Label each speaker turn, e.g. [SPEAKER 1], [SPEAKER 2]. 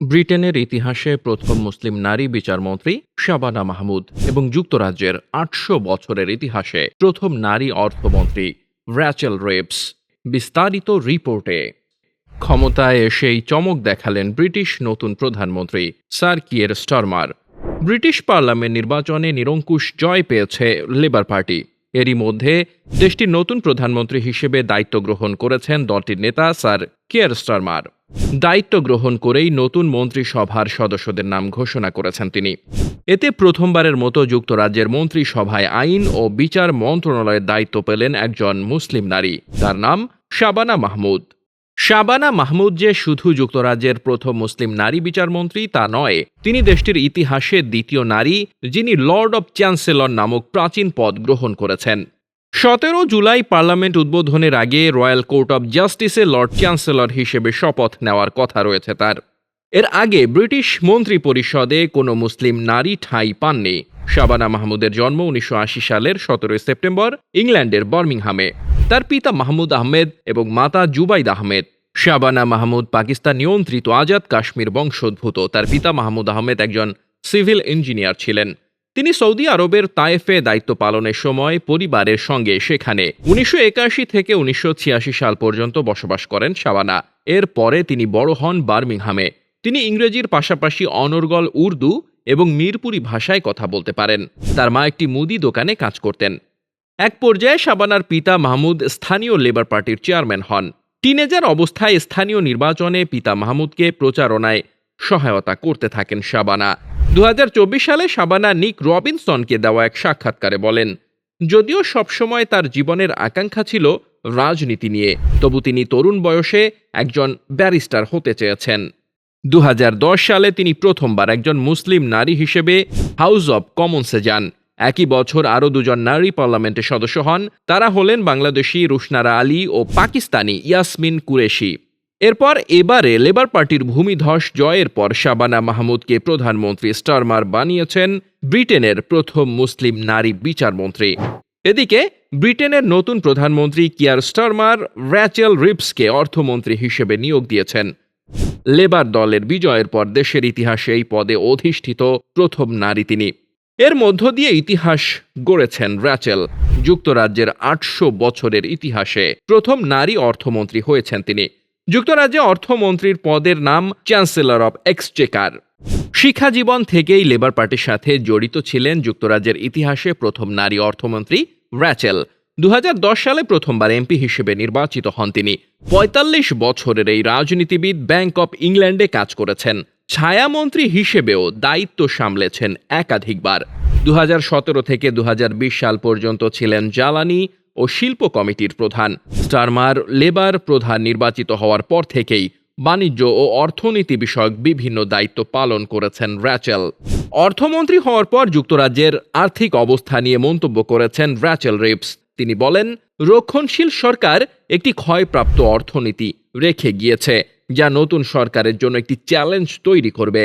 [SPEAKER 1] ব্রিটেনের ইতিহাসে প্রথম মুসলিম নারী বিচারমন্ত্রী শাবানা মাহমুদ এবং যুক্তরাজ্যের আটশো বছরের ইতিহাসে প্রথম নারী অর্থমন্ত্রী র্যাচেল রেপস বিস্তারিত রিপোর্টে। ক্ষমতায় এসেই চমক দেখালেন ব্রিটিশ নতুন প্রধানমন্ত্রী sir Keir Starmer. British parliament নির্বাচনে নিরঙ্কুশ জয় পেয়েছে লেবার পার্টি। এরই মধ্যে দেশটির নতুন প্রধানমন্ত্রী হিসেবে দায়িত্ব গ্রহণ করেছেন দলটির নেতা স্যার কেয়ার স্টারমার। দায়িত্ব গ্রহণ করেই নতুন মন্ত্রিসভার সদস্যদের নাম ঘোষণা করেছেন তিনি। এতে প্রথমবারের মতো যুক্তরাজ্যের মন্ত্রিসভায় আইন ও বিচার মন্ত্রণালয়ের দায়িত্ব পেলেন একজন মুসলিম নারী। তার নাম শাবানা মাহমুদ। শাবানা মাহমুদ যে শুধু যুক্তরাজ্যের প্রথম মুসলিম নারী বিচারমন্ত্রী তা নয়, তিনি দেশটির ইতিহাসে দ্বিতীয় নারী, যিনি লর্ড অব চ্যান্সেলর নামক প্রাচীন পদ গ্রহণ করেছেন। সতেরো জুলাই পার্লামেন্ট উদ্বোধনের আগে রয়্যাল কোর্ট অব জাস্টিসে লর্ড চ্যান্সেলর হিসেবে শপথ নেওয়ার কথা রয়েছে তার। এর আগে ব্রিটিশ মন্ত্রী পরিষদে কোনো মুসলিম নারী ঠাঁই পাননি। শাবানা মাহমুদের জন্ম উনিশশো আশি সালের সতেরোই সেপ্টেম্বর, ইংল্যান্ডের বার্মিংহামে। তার পিতা মাহমুদ আহমেদ এবং মাতা জুবাইদ আহমেদ। শাবানা মাহমুদ পাকিস্তান নিয়ন্ত্রিত আজাদ কাশ্মীর বংশোদ্ভূত। তার পিতা মাহমুদ আহমেদ একজন সিভিল ইঞ্জিনিয়ার ছিলেন। তিনি সৌদি আরবের তায়েফে দায়িত্ব পালনের সময় পরিবারের সঙ্গে সেখানে উনিশশো একাশি থেকে উনিশশো ছিয়াশি সাল পর্যন্ত বসবাস করেন শাবানা। এর পরে তিনি বড় হন বার্মিংহামে। তিনি ইংরেজির পাশাপাশি অনর্গল উর্দু এবং মিরপুরি ভাষায় কথা বলতে পারেন। তার মা একটি মুদি দোকানে কাজ করতেন। এক পর্যায়ে শাবানার পিতা মাহমুদ স্থানীয় লেবার পার্টির চেয়ারম্যান হন। টিনেজার অবস্থায় স্থানীয় নির্বাচনে পিতা মাহমুদকে প্রচারণায় সহায়তা করতে থাকেন শাবানা দু হাজার চব্বিশ সালে শাবানা নিক রবিনসনকে দেওয়া এক সাক্ষাৎকারে বলেন, যদিও সবসময় তার জীবনের আকাঙ্ক্ষা ছিল রাজনীতি নিয়ে, তবু তিনি তরুণ বয়সে একজন ব্যারিস্টার হতে চেয়েছেন। দু হাজার দশ সালে তিনি প্রথমবার একজন মুসলিম নারী হিসেবে হাউস অব কমন্সে যান। একই বছর আরও দুজন নারী পার্লামেন্টের সদস্য হন। তারা হলেন বাংলাদেশি রুশনারা আলী ও পাকিস্তানি ইয়াসমিন কুরেশি। এরপর এবারে লেবার পার্টির ভূমিধস জয়ের পর শাবানা মাহমুদকে প্রধানমন্ত্রী স্টারমার বানিয়েছেন ব্রিটেনের প্রথম মুসলিম নারী বিচারমন্ত্রী। এদিকে ব্রিটেনের নতুন প্রধানমন্ত্রী কিয়ার স্টারমার র্যাচেল রিপসকে অর্থমন্ত্রী হিসেবে নিয়োগ দিয়েছেন। লেবার দলের বিজয়ের পর দেশের ইতিহাসে এই পদে অধিষ্ঠিত প্রথম নারী তিনি। এর মধ্য দিয়ে ইতিহাস গড়েছেন র্যাচেল যুক্তরাজ্যের আটশো বছরের ইতিহাসে প্রথম নারী অর্থমন্ত্রী হয়েছেন তিনি। যুক্তরাজ্যে অর্থমন্ত্রীর পদের নাম চ্যান্সেলর অব এক্সচেকার। শিক্ষা জীবন থেকেই লেবার পার্টির সাথে জড়িত ছিলেন যুক্তরাজ্যের ইতিহাসে প্রথম নারী অর্থমন্ত্রী র্যাচেল দু হাজার দশ সালে প্রথমবার এমপি হিসেবে নির্বাচিত হন তিনি। পঁয়তাল্লিশ বছরের এই রাজনীতিবিদ ব্যাংক অব ইংল্যান্ডে কাজ করেছেন। ছায়ামন্ত্রী হিসেবেও দায়িত্ব সামলেছেন একাধিকবার। দু হাজার সতেরো থেকে দু হাজার বিশ সাল পর্যন্ত ছিলেন জ্বালানি ও শিল্প কমিটির প্রধান। স্টারমার লেবার প্রধান নির্বাচিত হওয়ার পর থেকেই বাণিজ্য ও অর্থনীতি বিষয়ক বিভিন্ন দায়িত্ব পালন করেছেন র্যাচেল। অর্থমন্ত্রী হওয়ার পর যুক্তরাজ্যের আর্থিক অবস্থা নিয়ে মন্তব্য করেছেন র্যাচেল রিপস। তিনি বলেন, রক্ষণশীল সরকার একটি ক্ষয়প্রাপ্ত অর্থনীতি রেখে গিয়েছে। যা নতুন সরকারের জন্য একটি চ্যালেঞ্জ তৈরি করবে।